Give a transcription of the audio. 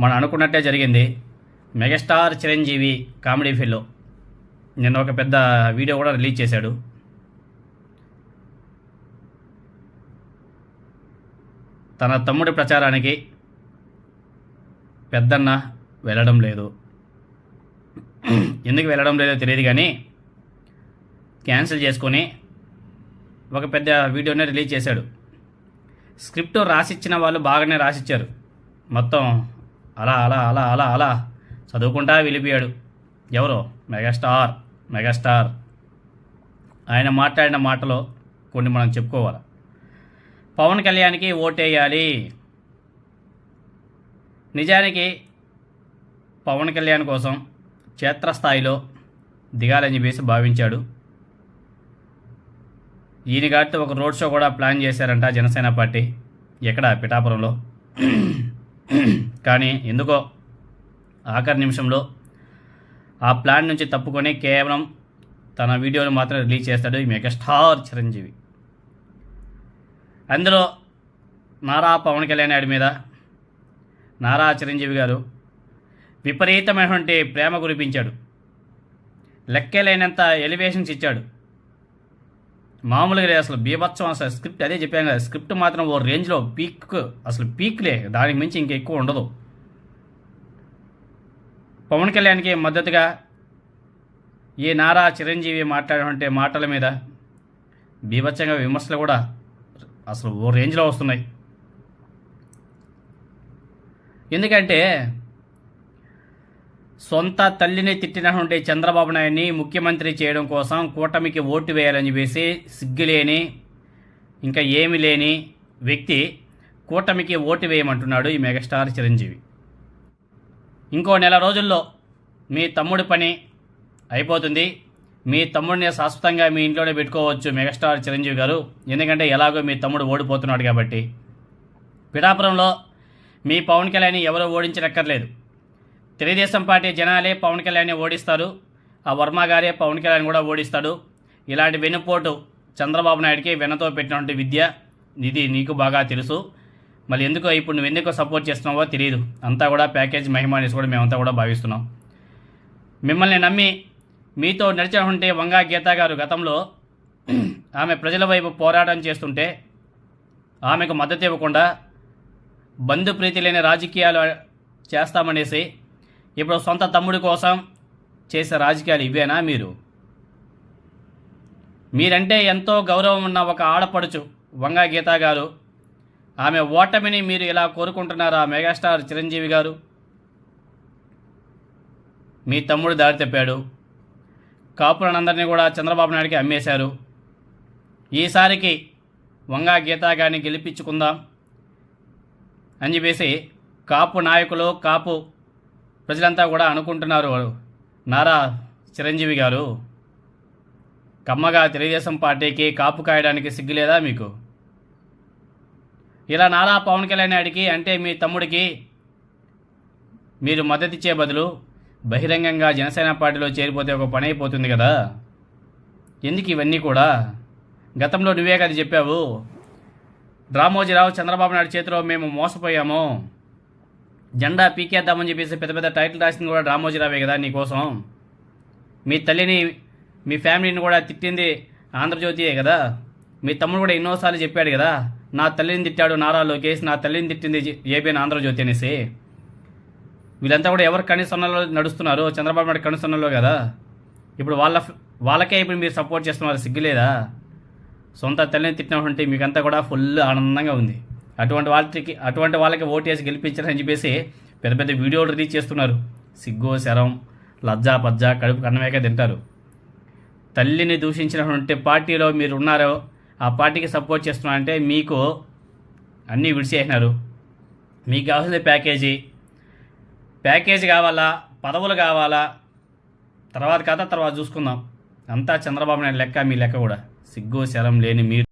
మనం అనుకున్నట్టే జరిగింది. మెగాస్టార్ చిరంజీవి కామెడీ ఫీల్డ్లో. నిన్న ఒక పెద్ద వీడియో కూడా రిలీజ్ చేశాడు. తన తమ్ముడి ప్రచారానికి పెద్దన్న వెళ్ళడం లేదు. ఎందుకు వెళ్ళడం లేదో తెలియదు కానీ క్యాన్సిల్ చేసుకొని ఒక పెద్ద వీడియోనే రిలీజ్ చేశాడు. స్క్రిప్ట్ రాసిచ్చిన వాళ్ళు బాగానే రాసిచ్చారు. మొత్తం అలా అలా అలా అలా అలా. చదువుకుంటా వెళ్ళిపోయాడు. ఎవరు? Megastar megastar. ఆయన మాట్లాడిన మాటలో కొన్ని మనం చెప్పుకోవాలి. పవన్ కళ్యాణ్కి ఓటేయాలి. నిజానికి పవన్ కళ్యాణ్ కోసం క్షేత్రస్థాయిలో దిగాలని చెప్పేసి భావించాడు. ఈయన గారితో ఒక రోడ్ షో కూడా ప్లాన్ చేశారంట జనసేన పార్టీ. ఎక్కడ? పిఠాపురంలో. కానీ ఎందుకో ఆఖరి నిమిషంలో ఆ ప్లాన్ నుంచి తప్పుకొని కేవలం తన వీడియోను మాత్రం రిలీజ్ చేస్తాడు ఈ మెగాస్టార్ చిరంజీవి. అందులో నారా పవన్ కళ్యాణ్ గారి మీద నారా చిరంజీవి గారు విపరీతమైనటువంటి ప్రేమ కురిపించాడు. లెక్కలేనంత ఎలివేషన్స్ ఇచ్చాడు. మామూలుగా అసలు బీభత్సం అసలు స్క్రిప్ట్ అదే చెప్పాను కదా. స్క్రిప్ట్ మాత్రం ఓ రేంజ్లో పీక్ అసలు పీక్లే దానికి మించి ఇంక ఎక్కువ ఉండదు. పవన్ కళ్యాణ్కి మద్దతుగా ఈ నారా చిరంజీవి మాట్లాడినటువంటి మాటల మీద బీభత్సంగా విమర్శలు కూడా అసలు ఓ రేంజ్లో వస్తున్నాయి. ఎందుకంటే సొంత తల్లిని తిట్టినటువంటి చంద్రబాబు నాయుడిని ముఖ్యమంత్రి చేయడం కోసం కూటమికి ఓటు వేయాలని చెప్పేసి సిగ్గులేని ఇంకా ఏమి లేని వ్యక్తి కూటమికి ఓటు వేయమంటున్నాడు ఈ మెగాస్టార్ చిరంజీవి. ఇంకో నెల రోజుల్లో మీ తమ్ముడి పని అయిపోతుంది. మీ తమ్ముడిని శాశ్వతంగా మీ ఇంట్లోనే పెట్టుకోవచ్చు మెగాస్టార్ చిరంజీవి గారు. ఎందుకంటే ఎలాగో మీ తమ్ముడు ఓడిపోతున్నాడు కాబట్టి. పిఠాపురంలో మీ పవన్ కళ్యాణ్ ఎవరు ఓడించనక్కర్లేదు. తెలుగుదేశం పార్టీ జనాలే పవన్ కళ్యాణ్ని ఓడిస్తారు. ఆ వర్మ గారే పవన్ కళ్యాణ్ కూడా ఓడిస్తాడు. ఇలాంటి వెనుపోటు చంద్రబాబు నాయుడికి వెనతో పెట్టినటువంటి విద్య ఇది నీకు బాగా తెలుసు. మళ్ళీ ఎందుకో ఇప్పుడు నువ్వు ఎందుకు సపోర్ట్ చేస్తున్నావో తెలియదు అంతా కూడా ప్యాకేజ్ మహిమ అనేసి కూడా మేమంతా కూడా భావిస్తున్నాం. మిమ్మల్ని నమ్మి మీతో నడిచినటువంటి వంగా గీత గారు గతంలో ఆమె ప్రజల వైపు పోరాటం చేస్తుంటే ఆమెకు మద్దతు ఇవ్వకుండా బంధు ప్రీతి లేని రాజకీయాలు చేస్తామనేసి ఇప్పుడు సొంత తమ్ముడి కోసం చేసే రాజకీయాలు ఇవేనా మీరు? మీరంటే ఎంతో గౌరవం ఉన్న ఒక ఆడపడుచు వంగా గీతా గారు. ఆమె ఓటమిని మీరు ఇలా కోరుకుంటున్నారా మెగాస్టార్ చిరంజీవి గారు? మీ తమ్ముడు దారి తప్పాడు. కాపులనందరినీ కూడా చంద్రబాబు నాయుడికి అమ్మేశారు. ఈసారికి వంగా గీతా గారిని గెలిపించుకుందాం అని చెప్పేసి కాపు నాయకులు కాపు ప్రజలంతా కూడా అనుకుంటున్నారు నారా చిరంజీవి గారు కమ్మగా తెలుగుదేశం పార్టీకి కాపు కాయడానికి సిగ్గులేదా మీకు? ఇలా నారా పవన్ కళ్యాణ్ నాయుడికి అంటే మీ తమ్ముడికి మీరు మద్దతిచ్చే బదులు బహిరంగంగా జనసేన పార్టీలో చేరిపోతే ఒక పని అయిపోతుంది కదా? ఎందుకు ఇవన్నీ కూడా? గతంలో నువ్వే కదా చెప్పావు రామోజీరావు చంద్రబాబు నాయుడు చేతిలో మేము మోసపోయాము. జెండా పీకేద్దామని చెప్పేసి పెద్ద పెద్ద టైటిల్ రాసింది కూడా రామోజీరావే కదా నీకోసం మీ తల్లిని మీ ఫ్యామిలీని కూడా తిట్టింది ఆంధ్రజ్యోతియే కదా. మీ తమ్ముడు కూడా ఎన్నోసార్లు చెప్పాడు కదా నా తల్లిని తిట్టాడు నారా లోకేష్ నా తల్లిని తిట్టింది ఏబిఎన్ ఆంధ్రజ్యోతి అనేసి. వీళ్ళంతా కూడా ఎవరు కనుసొన్నలో నడుస్తున్నారు? చంద్రబాబు నాయుడు కనుసొన్నలో కదా. ఇప్పుడు వాళ్ళ వాళ్ళకే ఇప్పుడు మీరు సపోర్ట్ చేస్తున్నారు సిగ్గులేదా? సొంత తల్లిని తిట్టినటువంటి మీకంతా కూడా ఫుల్ ఆనందంగా ఉంది. అటువంటి వాళ్ళకి అటువంటి వాళ్ళకి ఓటేసి గెలిపించారని చెప్పేసి పెద్ద పెద్ద వీడియోలు రిలీజ్ చేస్తున్నారు. సిగ్గు శరం లజ్జా పజ్జా కడుపు కన్నమేక తింటారు. తల్లిని దూషించినటువంటి పార్టీలో మీరు ఉన్నారో ఆ పార్టీకి సపోర్ట్ చేస్తున్నారంటే మీకు అన్నీ విడిచేసినారు మీకు కావాల్సిన ప్యాకేజీ ప్యాకేజీ కావాలా? పదవులు కావాలా? తర్వాత కదా తర్వాత చూసుకుందాం. అంతా చంద్రబాబు నాయుడు లెక్క మీ లెక్క కూడా. సిగ్గు శరం లేని మీరు.